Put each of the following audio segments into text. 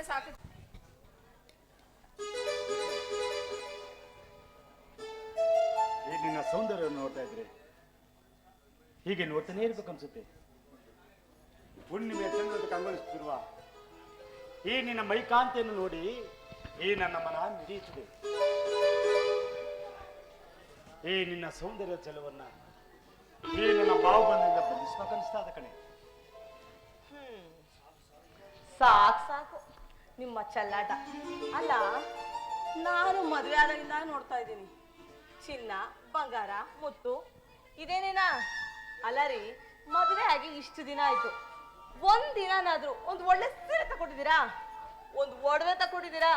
ಇಷ್ಟೇ ಸಾಕು. ಈಗ ನಿನ್ನ ಸೌಂದರ್ಯ ನೋಡ್ತಾ ಇದ್ರೆ. ಹೀಗೆ ನೋಡ್ತಾನೆ ಇರ್ಬೇಕು ಅನ್ಸುತ್ತೆ ಹುಣ್ಣಿಮೆ ಚಂದ್ರದ ಕಂಗೊಳಿಸುತ್ತಿರುವ ಈ ನಿನ್ನ ಮೈಕಾಂತೆಯನ್ನು ನೋಡಿ ಈ ನನ್ನ ಮನ ಮಿಡಿಯುತ್ತದೆ. ಈ ನಿನ್ನ ಸೌಂದರ್ಯ ಚೆಲುವನ್ನ ಈ ನನ್ನ ಬಾಹುಬಂಧದಿಂದ ಬಂಧಿಸ್ಬೇಕನ್ನಿಸ್ತಾ ಅದ ಕಣೆ. ಸಾಕು. ನಿಮ್ಮ ಚಲ್ಲಾಟ. ಅಲ್ಲ, ನಾನು ಮದುವೆ ಆದಾಗಿಂದ ನೋಡ್ತಾ ಇದ್ದೀನಿ. ಚಿನ್ನ, ಬಂಗಾರ, ಮುತ್ತು, ಇದೇನೇನಾ? ಅಲ್ಲ ರೀ, ಮದುವೆ ಆಗಿ ಇಷ್ಟು ದಿನ ಆಯ್ತು. ಒಂದ್ ದಿನನಾದ್ರೂ ಒಂದು ಒಳ್ಳೆ ಸೀರೆ ತಗೊಂಡಿದ್ದೀರಾ ಒಂದು ಒಡವೆ ತಗೊಂಡಿದ್ದೀರಾ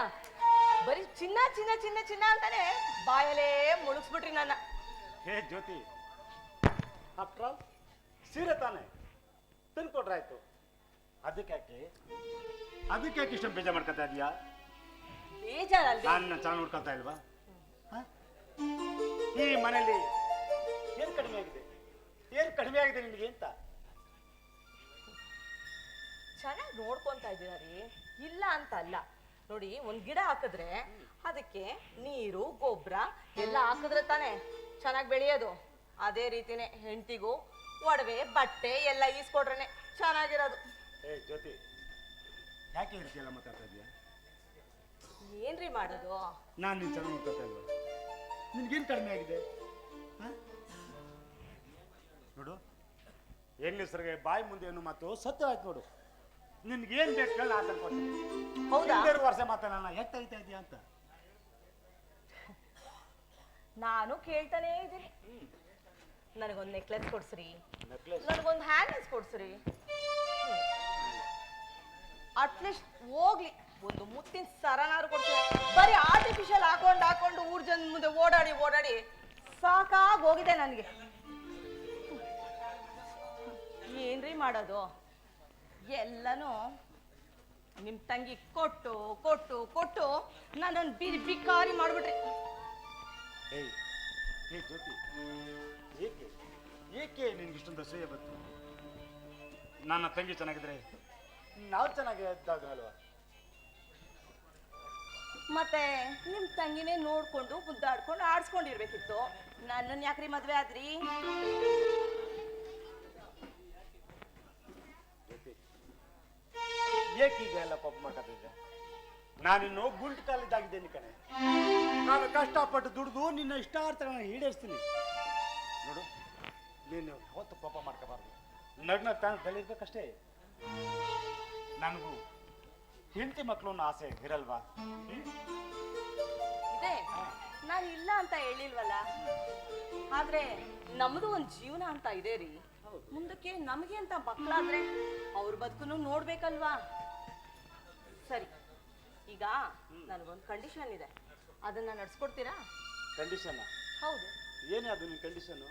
ಬರೀ ಚಿನ್ನ ಚಿನ್ನ ಚಿನ್ನ ಚಿನ್ನ ಅಂತಾನೆ ಬಾಯಲೇ ಮುಳುಗಿಸ್ಬಿಟ್ರಿ ನನ್ನ. ಹೇ ಜ್ಯೋತಿ ಸೀರೆ ತಾನೆ ತಂದ್ಕೊಟ್ರಾಯ್ತು ಅದಕ್ಕೆ ಅದಕ್ಕೆ ಯಾಕೆ ಇಷ್ಟೊಂದು ಬೇಜಾರು ಮಾಡ್ಕೊತಾ ಇದೀಯಾ? ನಾನು ನನ್ನ ಚೆನ್ನಾಗಿ ನೋಡ್ಕೊತಾ ಇಲ್ವಾ? ಹ? ಈ ಮನೆಯಲ್ಲಿ ಏನ್ ಕಡಿಮೆ ಆಗಿದೆ. ಏನ್ ಕಡಿಮೆ ಆಗಿದೆ ನಿಮ್ಗೆ ಅಂತ ಚೆನ್ನಾಗಿ ನೋಡ್ಕೊಂತ ಇದ್ದೀರಾ ರೀ? ಇಲ್ಲ ಅಂತ ಅಲ್ಲ. ನೋಡಿ ಒಂದ್ ಗಿಡ ಹಾಕಿದ್ರೆ ಅದಕ್ಕೆ ನೀರು ಗೊಬ್ಬರ ಎಲ್ಲ ಹಾಕಿದ್ರೆ ತಾನೇ ಚೆನ್ನಾಗಿ ಬೆಳೆಯೋದು. ಅದೇ ರೀತಿನೇ ಹೆಂಡತಿಗೂ ಒಡವೆ ಬಟ್ಟೆ ಎಲ್ಲ ಈಸ್ಕೊಡ್ರೇನೆ ಚೆನ್ನಾಗಿರೋದು. ಏ ಜ್ಯೋತಿ. ಯಾಕೆ ಹೇಳ್ತೀಯಲ್ಲ ಮಾತಾಡ್ತಾ ಇದೀಯ ಏನ್ರಿ ಮಾಡೋದು? ನಾನು ನಿನ್ ಚೆನ್ನಾಗಿ ನೋಡ್ಕೊತಾ ಇಲ್ವಾ? ನಿನ್ಗೇನು ಕಡಿಮೆ ಆಗಿದೆ? ಹ? ನೋಡು ಹೆಂಗಸರಿಗೆ ಬಾಯಿ ಮುಂದೆ ಏನು ಮಾತು ಸತ್ಯ ಆಯ್ತು ನೋಡು. ನಿನ್ಗೇನ್ ಬೇಕು ಹೇಳಿ ಆತನ ಹೌದಾ? ಹಿಂದಿರು ವರ್ಷ ಮಾತಾಡೋಣ ನನ್ನ ಯಾಕೆ ತೆಗಿತಾ ಇದೀಯ ಅಂತ? ನಾನು ಕೇಳ್ತಾನೇ ಇದ್ದೀನಿ. ನನಗೊಂದು ನೆಕ್ಲೆಸ್ ಕೊಡ್ಸ್ರಿ. ನೆಕ್ಲೆಸ್ ನನಗೊಂದು ಹ್ಯಾಂಡಲ್ಸ್ ಕೊಡ್ಸ್ರಿ. ಅಟ್ಲೀಸ್ಟ್ ಹೋಗ್ಲಿ. ಒಂದು ಮುತ್ತಿನ ಸರನಾರು ಕೊಡ್ತೀವಿ ಬರೀ ಆರ್ಟಿಫಿಷಿಯಲ್ ಹಾಕೊಂಡು ಹಾಕೊಂಡು ಊರ್ ಜನ ಮುಂದೆ ಓಡಾಡಿ ಓಡಾಡಿ ಸಾಕಾಗಿ ಹೋಗಿದೆ ನನಗೆ. ಏನ್ರಿ ಮಾಡೋದು? ಎಲ್ಲನೂ ನಿಮ್ ತಂಗಿ ಕೊಟ್ಟು ಕೊಟ್ಟು ಕೊಟ್ಟು ನನ್ನನ್ನು ಬಿ ಬಿಕ್ಕಾರಿ ಮಾಡ್ಬಿಟ್ರಿ. ಏಯ್ ಏಕೆ ಏಕೆ ನಿನ್ಗೆ ಇಷ್ಟೊಂದು ಸೇವೆ ಬಂತು? ನನ್ನ ತಂಗಿ ಚೆನ್ನಾಗಿದ್ರೆ ನಾವು ಚೆನ್ನಾಗಿ ಅಲ್ವಾ ಮತ್ತೆ ನಿಮ್ ತಂಗಿನೇ ನೋಡ್ಕೊಂಡು ಮುದ್ದಾಡ್ಕೊಂಡು ಆಡ್ಸ್ಕೊಂಡಿರ್ಬೇಕಿತ್ತು. ನನ್ನನ್ನು ಯಾಕ್ರಿ ಮದ್ವೆ ಆದ್ರಿ? ಎಲ್ಲ ಪಾಪ ಮಾಡ್ಕೊತಿದ್ದೆ ನಾನಿನ್ನು ಗುಂಟು ಕಾಲಿದ್ದಾಗಿದ್ದೇನೆ ಕಣೆ. ನಾನು ಕಷ್ಟಪಟ್ಟು ದುಡಿದು ನಿನ್ನ ಇಷ್ಟಾರ್ಥಗಳನ್ನ ಈಡೇರಿಸ್ತೀನಿ. ನೋಡು ನೀನು ಹೊತ್ತು ಪಾಪ ಮಾಡ್ಕೋಬಾರ್ದು. ನಗ್ನ ತಾನು ತಳಿರ್ಬೇಕಷ್ಟೇ ನನಗೂ ಹೆಂಡತಿ ಮಕ್ಕಳು ಆಸೆ ಇರಲ್ವಾ? ಇದೆ. ನಾನು ಇಲ್ಲ ಅಂತ ಹೇಳಿಲ್ವಲ್ಲ? ಆದ್ರೆ ನಮ್ದು ಒಂದ್ ಜೀವನ ಅಂತ ಇದೆ ರೀ. ಮುಂದಕ್ಕೆ ನಮಗೆ ಅಂತ ಮಕ್ಕಳಾದ್ರೆ ಅವ್ರ ಬದುಕನ್ನು ನೋಡ್ಬೇಕಲ್ವಾ? ಸರಿ ಈಗ ನನಗೊಂದು ಕಂಡೀಷನ್ ಇದೆ. ಅದನ್ನ ನಡ್ಸ್ಕೊಡ್ತೀರಾ? ಕಂಡೀಷನ್ ಹೌದು. ಏನೇ ಅದು ನಿಮ್ಮ ಕಂಡೀಷನು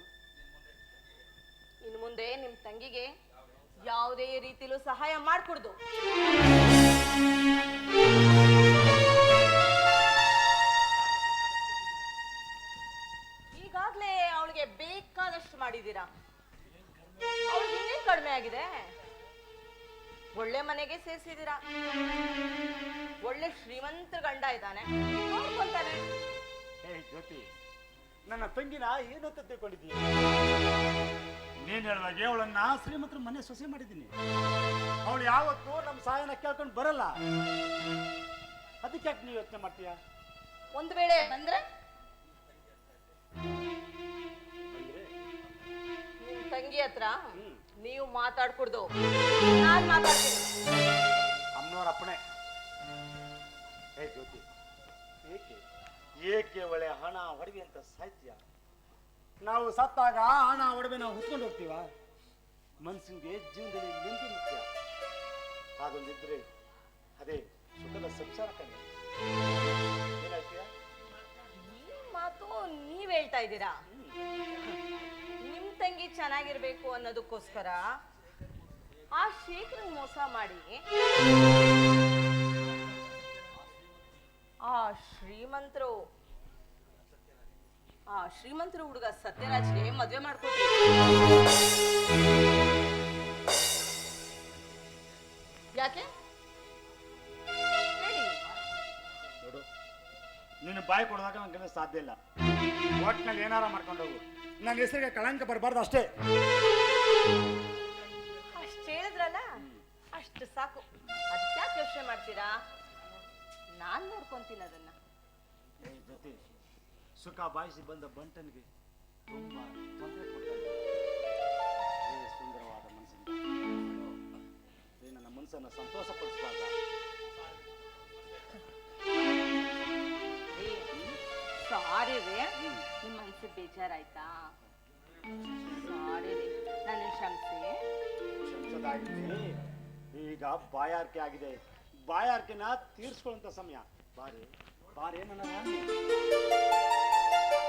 ಇನ್ನು ಮುಂದೆ ನಿಮ್ಮ ತಂಗಿಗೆ ಯಾವುದೇ ರೀತಿಲೂ ಸಹಾಯ ಮಾಡ್ಕೊಡ್ದು. ಈಗಾಗ್ಲೇ ಅವಳಿಗೆ ಬೇಕಾದಷ್ಟು ಮಾಡಿದೀರಾ ಅವಳಿಗೆ ಕಡಿಮೆ ಆಗಿದೆ? ಒಳ್ಳೆ ಮನೆಗೆ ಸೇರಿಸಿದೀರಾ ಒಳ್ಳೆ ಶ್ರೀಮಂತ ಗಂಡ ಇದ್ದಾನೆ. ನೋಡ್ಕೊಂತಾನೆ. ಹೇ ಜ್ಯೋತಿ, ನನ್ನ ತಂಗಿನ ಏನು ಅಂತ ತಿಳ್ಕೊಂಡಿದ್ದೀನಿ ನೀನ್ ಹೇಳುವಾಗೆ ಅವಳನ್ನ ಶ್ರೀಮಂತರ ಮನೆ ಸೊಸೆ ಮಾಡಿದ್ದೀನಿ. ಅವಳು ಯಾವತ್ತೂ ನಮ್ಮ ಸಹಾಯನ ಕೇಳ್ಕೊಂಡು ಬರಲ್ಲ. ಅದಕ್ಕೆ ಯಾಕೆ ನೀವು ಯೋಚನೆ ಮಾಡ್ತೀಯಾ? ಒಂದ್ ವೇಳೆ ಬಂದ್ರೆ? ನಿಮ್ ತಂಗಿ ಹತ್ರ. ನೀವು ಮಾತಾಡ್ಕೊಡ್ದು. ನಾನ್ ಮಾತಾಡ್ತೀನಿ. ಅಮ್ಮನವ್ರ ಅಪ್ಪಣೆ. ಜ್ಯೋತಿ ಏಕೆ? ಏಕೆ ಒಳ್ಳೆ ಹಣ ಹೊಡಿಗೆ ಅಂತ ಸಾಹಿತ್ಯ ನಾವು ಸತ್ತಾಗ ಹಣ ಒಡವೆ ನಾವು ಹುತ್ಕೊಂಡು ಹೋಗ್ತೀವ? ಮನ್ಸಿಗೆ ಜೀವನದಲ್ಲಿ ನೆಮ್ಮದಿ ಮುಖ್ಯ. ಹಾಗೊಂದಿದ್ರೆ ಅದೇ ಸುಖದ ಸಂಸಾರ ಕಣ್ಣು ಮಾತು ನೀವ್ ಹೇಳ್ತಾ ಇದ್ದೀರಾ? ನಿಮ್ ತಂಗಿ ಚೆನ್ನಾಗಿರ್ಬೇಕು ಅನ್ನೋದಕ್ಕೋಸ್ಕರ ಆ ಶೇಖರ್ ಮೋಸ ಮಾಡಿ ಆ ಶ್ರೀಮಂತರು ಆ ಶ್ರೀಮಂತರ ಹುಡುಗ ಸತ್ಯರಾಜ್ಗೆ ಮದ್ವೆ ಮಾಡ್ಕೊಟ್ಟಿ ಯಾಕೆ? ನೋಡು ನೀನು ಬಾಯಿ ಕೊಡದಾಗ ನನಗೆ ಸಾಧ್ಯ ಇಲ್ಲ. ಒಟ್ನಲ್ಲಿ ಏನಾರ ಮಾಡ್ಕೊಂಡು ಹೋಗು. ನನ್ನ ಹೆಸರಿಗೆ ಕಳಂಕ ಬರಬಾರ್ದು ಅಷ್ಟೇ. ಅಷ್ಟು ಹೇಳಿದ್ರಲ್ಲ ಅಷ್ಟು ಸಾಕು. ಅದಕ್ಕೆ ಯಾಕೆ ಯೋಚನೆ ಮಾಡ್ತೀರಾ? ನಾನು ನೋಡ್ಕೊಂತೀನಿ ಅದನ್ನ. ಸುಖ ಬಾಯಿಸಿ ಬಂದ ಬಂಟನಿಗೆ ತುಂಬ ತೊಂದರೆ ಕೊಡ್ತಾ ಏ ಸುಂದರವಾದ ಮನಸ್ಸಿನ ನನ್ನ ಮನಸ್ಸನ್ನು ಸಂತೋಷಪಡಿಸಬಾರ್ದ ಸಾರಿ ರೀ. ನಿಮ್ಮ ಮನಸ್ಸು ಬೇಜಾರಾಯ್ತಾ? ಸಾರಿ ರೀ. ನನ್ನ ಕ್ಷಮಿಸಿ. ಕ್ಷಮಿಸೋದಾಗಿರ್ಲಿ ಈಗ ಬಾಯಾರಿಕೆ ಆಗಿದೆ. ಬಾಯಾರಿಕೆನ ತೀರ್ಸ್ಕೊಳ್ಳುವಂತ ಸಮಯ. ಬಾರಿ. ಬಾರಿ ನನ್ನ